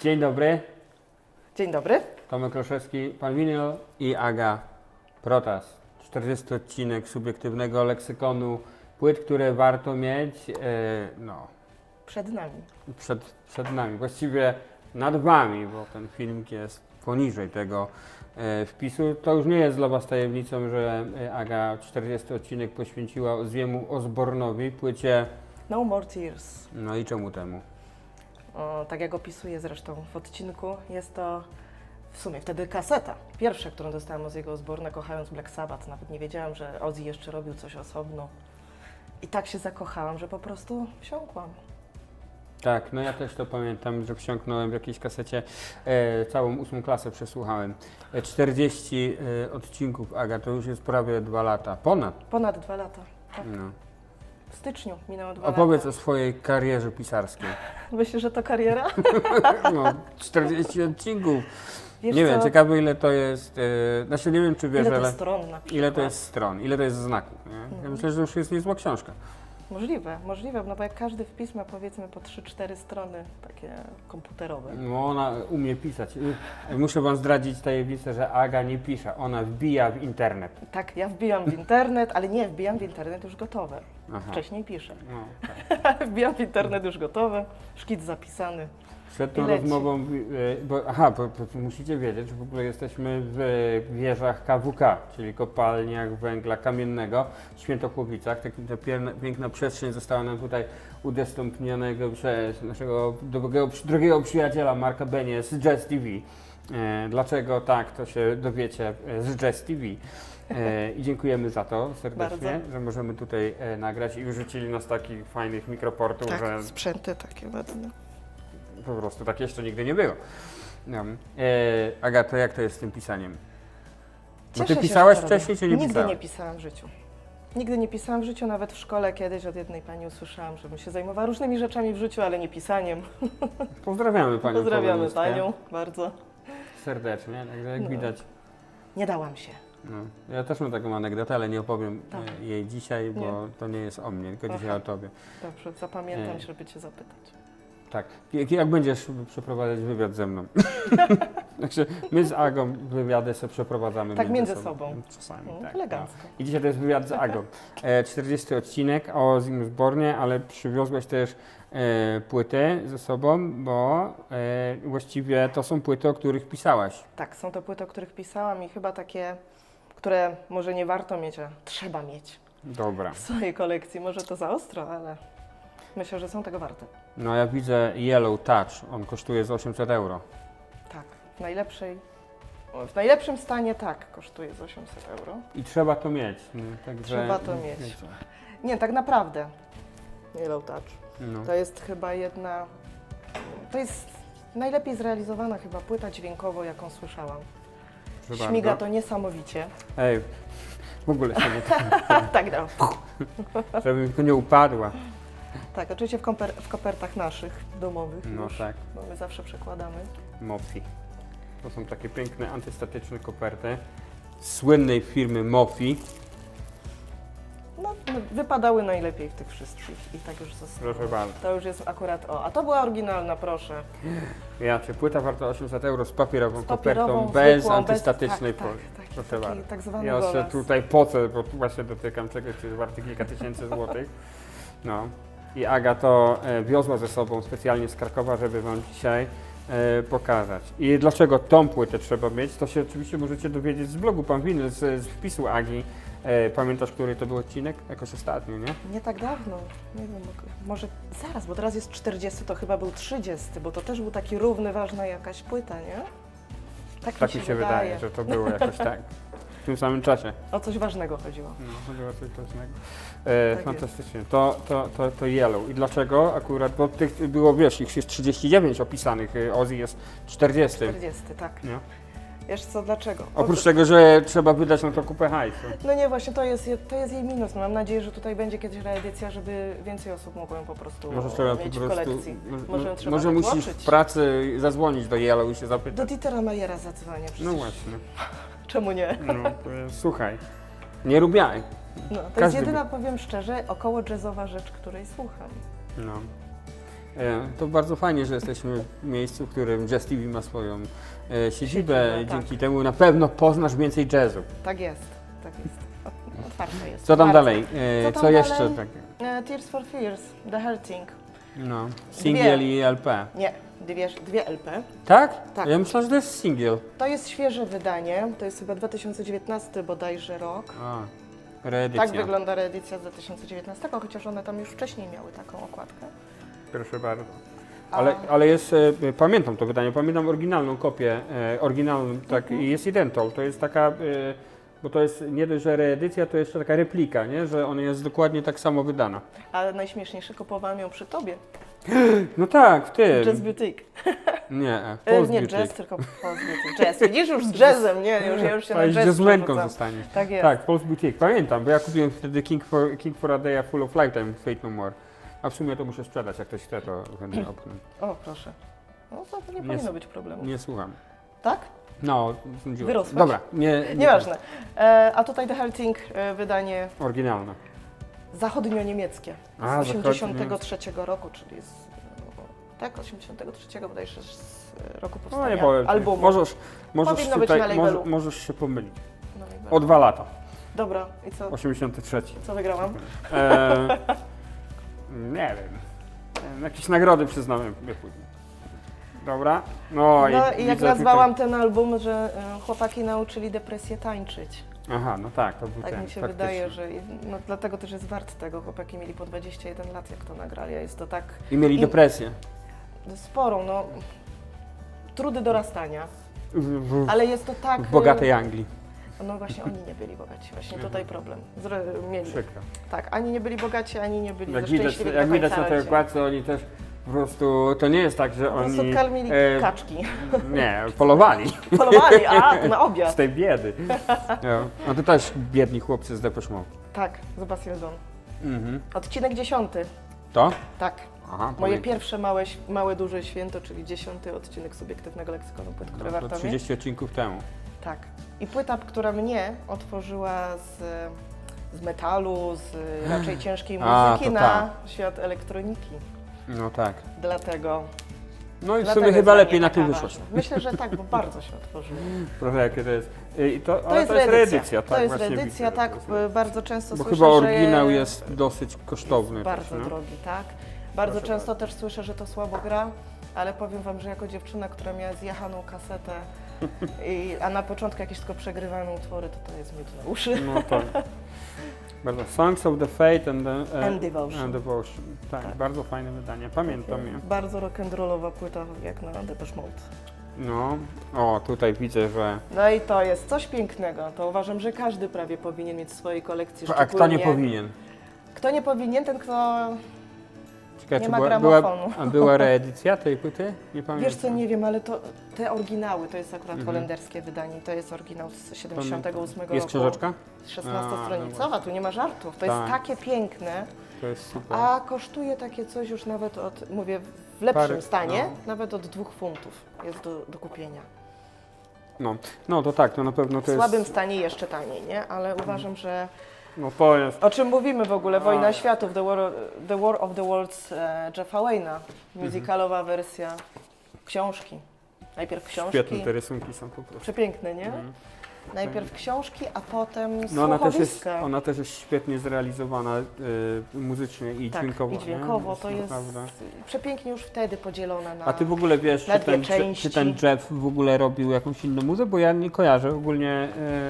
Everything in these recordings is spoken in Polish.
Dzień dobry, Dzień dobry. Tomek Kroszewski, Pan Winyl i Aga Protas. 40 odcinek subiektywnego leksykonu płyt, które warto mieć e, no, Przed nami. przed, przed nami, właściwie nad Wami, bo ten filmik jest poniżej tego e, wpisu. To już nie jest dla Was tajemnicą, że e, Aga 40 odcinek poświęciła Ozwiemu Osbornowi, płycie, No More Tears. no i czemu temu? Tak jak opisuję zresztą w odcinku, jest to w sumie wtedy kaseta. Pierwsza, którą dostałam od jego Osborna, kochając Black Sabbath. Nawet nie wiedziałam, że Ozzy jeszcze robił coś osobno. I tak się zakochałam, że po prostu wsiąkłam. Tak, no ja też to pamiętam, że wsiąknąłem w jakiejś kasecie, e, całą ósmą klasę przesłuchałem. E, 40 e, odcinków, Aga, to już jest prawie dwa lata, ponad. Ponad dwa lata. Tak. No. W styczniu minęło dwa Opowiedz o lata. swojej karierze pisarskiej. Myślisz, że to kariera? No, 40 odcinków. Wiesz nie wiem, co? ciekawe ile to jest, e, znaczy nie wiem czy wiesz, Ile to ale stron na ile to jest stron, ile to jest znaków. Nie? Ja Mhm. myślę, że już jest niezła książka. Możliwe, możliwe, no bo jak każdy wpis ma powiedzmy po 3-4 strony takie komputerowe. No ona umie pisać. Y, Muszę wam zdradzić tajemnicę, że Aga nie pisze, ona wbija w internet. Tak, ja wbijam w internet, ale nie, wbijam w internet już gotowe. Aha. Wcześniej piszę. No, tak. wbijam w internet już gotowe, szkic zapisany. Przed tą leci. rozmową, e, bo, aha, bo, bo musicie wiedzieć, że w ogóle jesteśmy w wieżach KWK, czyli kopalniach węgla kamiennego w Świętochłowicach. Tak, ta pier- piękna przestrzeń została nam tutaj udostępnionego przez naszego drogiego, drogiego przyjaciela Marka Benie z Jazz TV. E, dlaczego tak, to się dowiecie e, z Jazz TV. E, I dziękujemy za to serdecznie, Bardzo. że możemy tutaj e, nagrać i wyrzucili nas takich fajnych mikroportów, że Tak, sprzęty takie ładne. Po prostu tak jeszcze nigdy nie było. No. E, Agato, jak to jest z tym pisaniem? Bo Cieszę ty się, pisałaś że to robię. wcześniej, czy nie Nigdy pisałaś? nie pisałam w życiu. Nigdy nie pisałam w życiu, nawet w szkole kiedyś od jednej pani usłyszałam, żebym się zajmowała różnymi rzeczami w życiu, ale nie pisaniem. Pozdrawiamy panią Pozdrawiamy panią bardzo. Serdecznie, także jak No. widać. Nie dałam się. No. Ja też mam taką anegdotę, ale nie opowiem Tak. e, jej dzisiaj, bo to nie jest o mnie, tylko dzisiaj o tobie. Dobrze, zapamiętam, Nie. żeby cię zapytać. Tak. Jak, jak będziesz przeprowadzać wywiad ze mną? Także my z Agą wywiady sobie przeprowadzamy Tak między sobą. Czasami, No, tak. no. elegancko. I dzisiaj to jest wywiad z Agą. E, 40 odcinek o Zimsbornie, ale przywiozłeś też e, płyty ze sobą, bo e, właściwie to są płyty, o których pisałaś. Tak, są to płyty, o których pisałam i chyba takie, które może nie warto mieć, a trzeba mieć Dobra. w swojej kolekcji. Może to za ostro, ale myślę, że są tego warte. No ja widzę Yellow Touch, on kosztuje z 800 euro. Tak, w najlepszej, w najlepszym stanie tak, kosztuje z 800 euro. I trzeba to mieć. No, także, Trzeba to mieć. wiecie, Nie, tak naprawdę. Yellow Touch. No. To jest chyba jedna, to jest najlepiej zrealizowana chyba płyta dźwiękowo, jaką słyszałam. proszę Śmiga bardzo. to niesamowicie. Ej, w ogóle się nie tak, no. żeby tylko nie upadła. Tak, oczywiście w, komper, w kopertach naszych, domowych No już, tak, bo my zawsze przekładamy. Mofi. To są takie piękne antystatyczne koperty słynnej firmy Mofi. No, wypadały najlepiej w tych wszystkich i tak już zostało. Proszę bardzo. To już jest akurat, o, a to była oryginalna, proszę. Ja cię płyta warta 800 euro z papierową, Z papierową, kopertą bez zwykłą, antystatycznej bez, tak, folii. tak, Proszę taki bardzo. tak zwany Ja się golas. tutaj pocę, bo właśnie dotykam czegoś, co jest warte kilka tysięcy złotych. No. I Aga to e, wiozła ze sobą specjalnie z Krakowa, żeby Wam dzisiaj e, pokazać. I dlaczego tą płytę trzeba mieć, to się oczywiście możecie dowiedzieć z blogu Pan Winyl, z, z wpisu Agi. E, pamiętasz, który to był odcinek? Jakoś ostatnio, nie? Nie tak dawno, nie wiem, może zaraz, bo teraz jest 40, to chyba był 30, bo to też był taki równy, ważna jakaś płyta, nie? Tak, Tak mi się wydaje, że to było jakoś tak. W tym samym czasie. O coś ważnego chodziło. No, chodziło o coś ważnego. E, Tak fantastycznie. To, to, to, to Yellow. I dlaczego akurat? Bo tych było, wiesz, ich jest 39 opisanych, y, Ozzy jest 40. 40, tak. Nie? Wiesz co, dlaczego? Oprócz tego, że trzeba wydać na to kupę hajsu. No nie, właśnie to jest, je- to jest jej minus. No, mam nadzieję, że tutaj będzie kiedyś reedycja, żeby więcej osób mogło ją po prostu Może trzeba po mieć w prostu. kolekcji. Może, ją trzeba może musisz w pracy zadzwonić do Yellow i się Do zapytać. Dietera Majera zadzwonię przecież. No właśnie. Czemu nie? No, to jest, słuchaj. Nie rubiaj. No, to jest Każdy jedyna, powiem szczerze, około jazzowa rzecz, której słucham. No. E, To bardzo fajnie, że jesteśmy w miejscu, w którym Jazz TV ma swoją e, siedzibę. Siedzibę, tak. Dzięki temu na pewno poznasz więcej jazzu. Tak jest, tak jest. Otwarte jest. Co tam Bardzo. dalej? E, Co Co, tam jeszcze dalej? takie? E, Tears for Fears, The Hurting. No, singiel i LP. Nie, dwie, dwie LP. Tak? Tak. Ja myślałem, że to jest singiel. To jest świeże wydanie, to jest chyba 2019 bodajże rok. A, reedycja. Tak wygląda reedycja z 2019, chociaż one tam już wcześniej miały taką okładkę. Proszę bardzo. Ale, ale jest, e, pamiętam to wydanie, pamiętam oryginalną kopię, e, oryginalną, tak, Mhm. i jest identol, to jest taka, e, bo to jest nie dość, że reedycja, to jeszcze taka replika, nie, że ona jest dokładnie tak samo wydana. Ale najśmieszniejsze kupowałam ją przy tobie. No tak, w tym. Jazz Boutique. Nie, E, Post nie jazz, tylko Post Boutique. Jazz. Widzisz już z jazzem, nie? Już, ja już się na Jazz jazz jazzmenką zostaniesz. Tak jest. Tak, Post Boutique, pamiętam, bo ja kupiłem wtedy King for, King for a Day Full of Lifetime Fate No More. A w sumie to muszę sprzedać, jak ktoś chce, to chętnie opnę. O, proszę. No to nie, powinno być problemu. Nie słucham. Tak? No, sądziłem. Dobra, nie, nie Nieważne. E, a tutaj The Hurting, e, wydanie Oryginalne. zachodnio-niemieckie z zachodnio- 83 roku, czyli z, no, tak, 83 bodajże z e, roku No powstania nie powiem. ci. albumu. Możesz, możesz, Powinno być tutaj, labelu. możesz się pomylić. No, jakby. O dwa lata. Dobra, i co, 83. co wygrałam? E, nie wiem. E, Jakieś nagrody przyznamy później. Dobra. No, No i, i jak widzę nazwałam ten album, że e, chłopaki nauczyli depresję tańczyć. Tutaj... Aha, no tak, to był Tak ten, mi się faktycznie. wydaje, że no, dlatego też jest wart tego. Chłopaki mieli po 21 lat, jak to nagrali, a jest to tak I mieli I- depresję. sporą, no trudy dorastania, W, w, ale jest to tak... w bogatej Anglii. e, No właśnie oni nie byli bogaci, właśnie Mhm. tutaj problem. Zre, mieli. Przykro. Tak, ani nie byli bogaci, ani nie byli Jak widać, jak widać na tej okładce, oni też po prostu, to nie jest tak, że Po prostu oni karmili e, kaczki, nie, polowali polowali, a to na z obiad. tej biedy. No, no to też biedni chłopcy z Depeche Mode. Tak, z Basildon. Mhm. Odcinek dziesiąty, To? tak. Aha, Moje pamiętam. pierwsze małe, małe, duże święto, czyli dziesiąty odcinek subiektywnego leksykonu płyt, które No, to warto mieć. 30 odcinków temu. Tak. I płyta, która mnie otworzyła z, z metalu, z raczej ciężkiej A, muzyki to na świat elektroniki. No tak. Dlatego. No i w dlatego sumie jest chyba dla lepiej mnie na taka tym wyszło. ważna. Myślę, że tak, bo bardzo się otworzyło. Trochę jakie to jest. I to, ale jest to jest reedycja. tak? to jest właśnie reedycja, widzę, tak. że to jest- Bardzo często Bo słyszę, chyba że oryginał jest dosyć kosztowny. bardzo też, no. drogi, tak. Bardzo Proszę często też słyszę, że to słabo gra, ale powiem Wam, że jako dziewczyna, która miała zjechaną kasetę, i, a na początku jakieś tylko przegrywane utwory, to to jest miód na uszy. No to. Bardzo. Songs of the Fate and, the, e, And Devotion. and Devotion. Tak, Tak. bardzo fajne wydanie. Pamiętam je. Bardzo rock'n'rollowa płyta, jak na Depeche Mode. No. O, tutaj widzę, że. No i to jest coś pięknego. To uważam, że każdy prawie powinien mieć w swojej kolekcji. A kto nie szczególnie- powinien? Kto nie powinien, ten kto... Ciekawe, Nie ma była, była, gramofonu. a była reedycja tej płyty? Nie pamiętam. Wiesz co, nie wiem, ale to te oryginały, to jest akurat Mhm. holenderskie wydanie, to jest oryginał z 78 roku. Jest książeczka? 16-stronicowa, tu nie ma żartów. To Tak. jest takie piękne, To jest super. a kosztuje takie coś już nawet od, mówię, w lepszym Parę- stanie, no. nawet od dwóch funtów jest do, do kupienia. No. no to tak, to na pewno to W słabym jest. stanie jeszcze taniej, nie? Ale uważam, że No to jest. O czym mówimy w ogóle? Wojna. Światów, The War, The War of the Worlds e, Jeffa Wayne'a. Musicalowa wersja książki. Najpierw Świetne książki. te rysunki są po prostu. Przepiękne, nie? Najpierw książki, a potem No ona też, jest, słuchowiska. ona też jest świetnie zrealizowana y, muzycznie i tak, dźwiękowo. i dźwiękowo. nie? To jest naprawdę. przepięknie już wtedy podzielone na... A ty w ogóle wiesz, na czy dwie ten, czy, części. czy ten Jeff w ogóle robił jakąś inną muzę? Bo ja nie kojarzę, ogólnie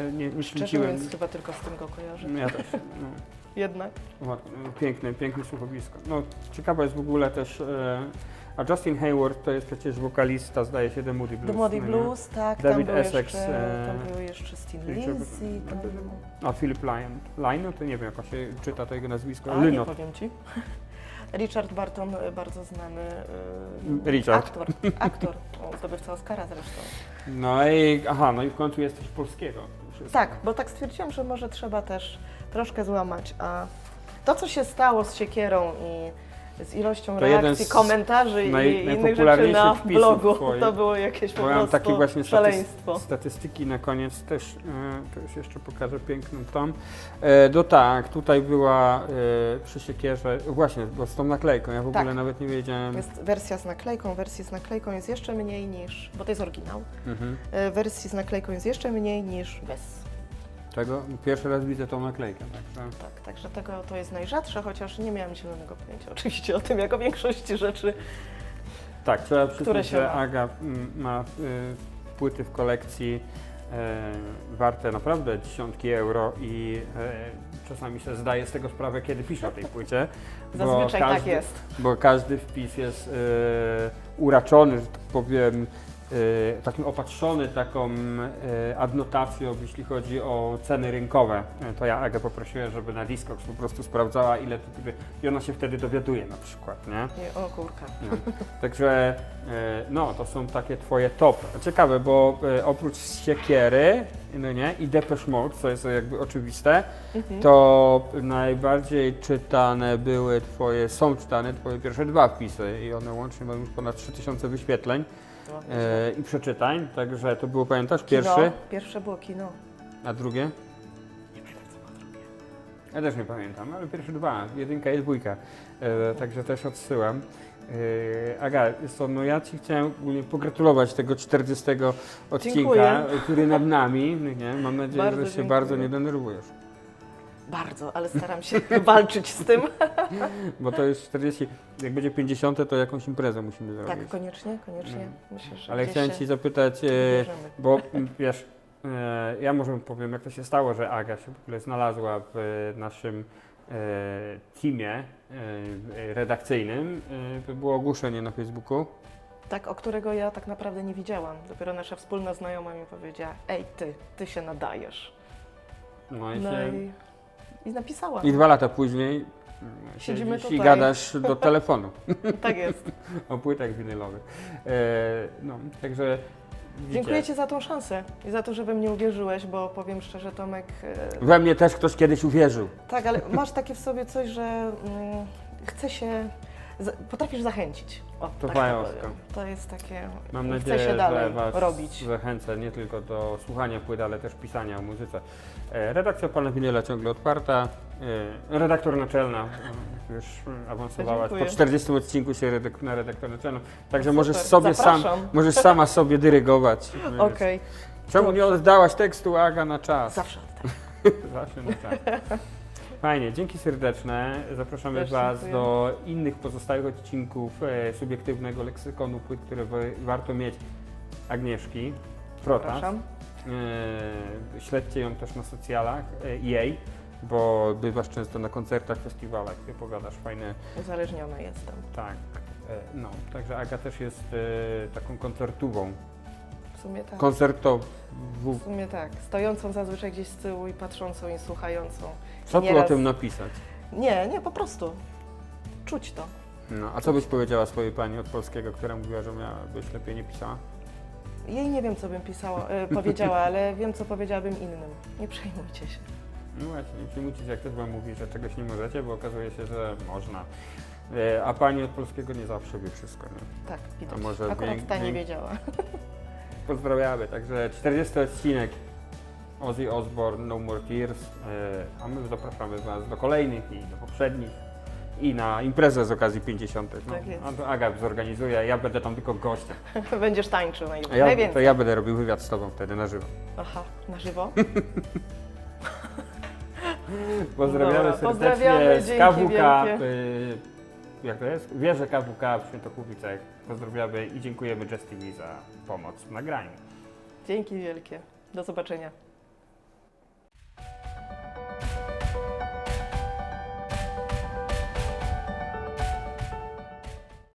y, nie, nie Szczerze śledziłem. mówiąc, chyba tylko z tym go kojarzę. Ja też. No. Jednak. Ładne, Piękne, piękne słuchowisko. No, ciekawe jest w ogóle też, e, a Justin Hayward to jest przecież wokalista, zdaje się, The Moody Blues. The Muddy no nie? Blues, tak, David tam, Essex, jeszcze, e, tam był jeszcze Steen Lindsay, tam... A Philip Lyon. Lyon, to nie wiem, jak się czyta to jego nazwisko. A, nie Lynott. powiem Ci. Richard Barton, y, bardzo znany y, Richard. aktor, aktor, o, zdobywca Oscara zresztą. No i, aha, no i w końcu jest coś polskiego. Wszystko. Tak, bo tak stwierdziłam, że może trzeba też troszkę złamać, a to, co się stało z Siekierą i z ilością To reakcji, z komentarzy naj- i innych rzeczy na blogu. twoich. To było jakieś po prostu takie właśnie szaleństwo. statystyki na koniec też, e, to już jeszcze pokażę piękną tą. E, no tak, tutaj była e, przy siekierze, właśnie, bo z tą naklejką, ja w ogóle Tak. nawet nie wiedziałem. Jest wersja z naklejką, wersji z naklejką jest jeszcze mniej niż, bo to jest oryginał, Mhm. e, wersji z naklejką jest jeszcze mniej niż bez. Tego pierwszy raz widzę tą naklejkę, także Tak, także tego to jest najrzadsze, chociaż nie miałam zielonego pojęcia oczywiście o tym, jak o większości rzeczy. Tak, trzeba przyznać, się że ma? Aga mm, ma y, płyty w kolekcji e, warte naprawdę dziesiątki euro i e, czasami sobie zdaje z tego sprawę, kiedy pisze o tej płycie. bo Zazwyczaj tak każdy- jest. Bo każdy wpis jest e, uraczony, że tak powiem, takim opatrzony taką e, adnotacją, jeśli chodzi o ceny rynkowe. E, to ja Agę poprosiłem, żeby na Discogs po prostu sprawdzała, ile to i ona się wtedy dowiaduje na przykład, nie? Nie, o kurka. No. Także e, no, to są takie twoje top. Ciekawe, bo e, oprócz siekiery no nie, i Depeche Mode, co jest jakby oczywiste, Mhm. to najbardziej czytane były twoje, są czytane twoje pierwsze dwa wpisy i one łącznie mają już ponad 3000 wyświetleń e, i przeczytań, także to było, pamiętasz, Kino. pierwszy, Pierwsze było kino. a drugie? Nie pamiętam, co było drugie. Ja też nie pamiętam, ale pierwsze dwa, jedynka i dwójka, e, także też odsyłam. E, Aga, co, no ja Ci chciałem ogólnie pogratulować tego 40 odcinka, Dziękuję. który nad nami, nie? mam nadzieję, Bardzo że się dziękuję. bardzo nie denerwujesz, Bardzo, ale staram się walczyć z tym. bo to jest 40, jak będzie 50 to jakąś imprezę musimy zrobić. Tak, koniecznie, koniecznie. Mm. Myślę, że Ale chciałem Ci zapytać, e, bo m, wiesz, e, ja może powiem, jak to się stało, że Aga się w ogóle znalazła w e, naszym e, teamie e, redakcyjnym. E, było ogłoszenie na Facebooku. Tak, o którego ja tak naprawdę nie widziałam. Dopiero nasza wspólna znajoma mi powiedziała, ej ty, ty się nadajesz. No i, No się, i, i napisałam. i dwa lata później Siedzimy siedzisz i tutaj. gadasz do telefonu Tak jest. o płytach winylowych. E, no, także widzicie, Dziękuję Ci za tą szansę i za to, że we mnie uwierzyłeś, bo powiem szczerze, Tomek, e, We mnie też ktoś kiedyś uwierzył. tak, ale masz takie w sobie coś, że mm, chce się, potrafisz zachęcić. O, To tak. To jest takie, Mam chce nadzieję, się dalej że Was robić. zachęcę nie tylko do słuchania płyt, ale też pisania o muzyce. E, Redakcja Pana Winyla ciągle otwarta. E, Redaktor naczelna e, już awansowałaś. Po Dziękuję. 40 odcinku się redek na redaktor naczelną. Także Super, możesz sobie sam, możesz sama sobie dyrygować. Okej, Czemu nie oddałaś tekstu Aga na czas? zawsze tak. Zawsze na czas. Fajnie, dzięki serdeczne. Zapraszamy Też Was dziękuję. do innych pozostałych odcinków e, subiektywnego leksykonu płyt, które wa- warto mieć Agnieszki Protas. Zapraszam. E, śledźcie ją też na socjalach e, jej, bo bywasz często na koncertach, festiwalach, ty powiadasz fajne, Uzależniona jestem. tak. E, no, także Aga też jest e, taką koncertową, W sumie tak. koncertową. W sumie tak. Stojącą zazwyczaj gdzieś z tyłu i patrzącą i słuchającą. Co tu o Nieraz- tym napisać? Nie, nie, po prostu. Czuć to. No, a co byś powiedziała swojej pani od polskiego, która mówiła, że miałabyś lepiej nie pisała? Jej nie wiem, co bym pisała, e, powiedziała, ale wiem, co powiedziałabym innym. Nie przejmujcie się. No właśnie, nie przejmujcie się, jak ktoś wam mówi, że czegoś nie możecie, bo okazuje się, że można. E, A pani od polskiego nie zawsze wie wszystko, nie? Tak, widać. A może Akurat ta nie wiedziała. Pozdrawiamy, także 40 odcinek Ozzy Osbourne, No More Tears, e, a my zapraszamy Was do kolejnych i do poprzednich i na imprezę z okazji 50. No, Tak jest. Aga zorganizuje, ja będę tam tylko gościem. Będziesz tańczył naj... A ja, najwięcej. to ja będę robił wywiad z Tobą wtedy na żywo. Aha, na żywo? Pozdrawiamy Dobra, serdecznie pozdrawiamy, z KWK. y, jak to jest? Wieże KWK w Świętokłubicach. Pozdrawiamy i dziękujemy Just TV za pomoc w nagraniu. Dzięki wielkie. Do zobaczenia.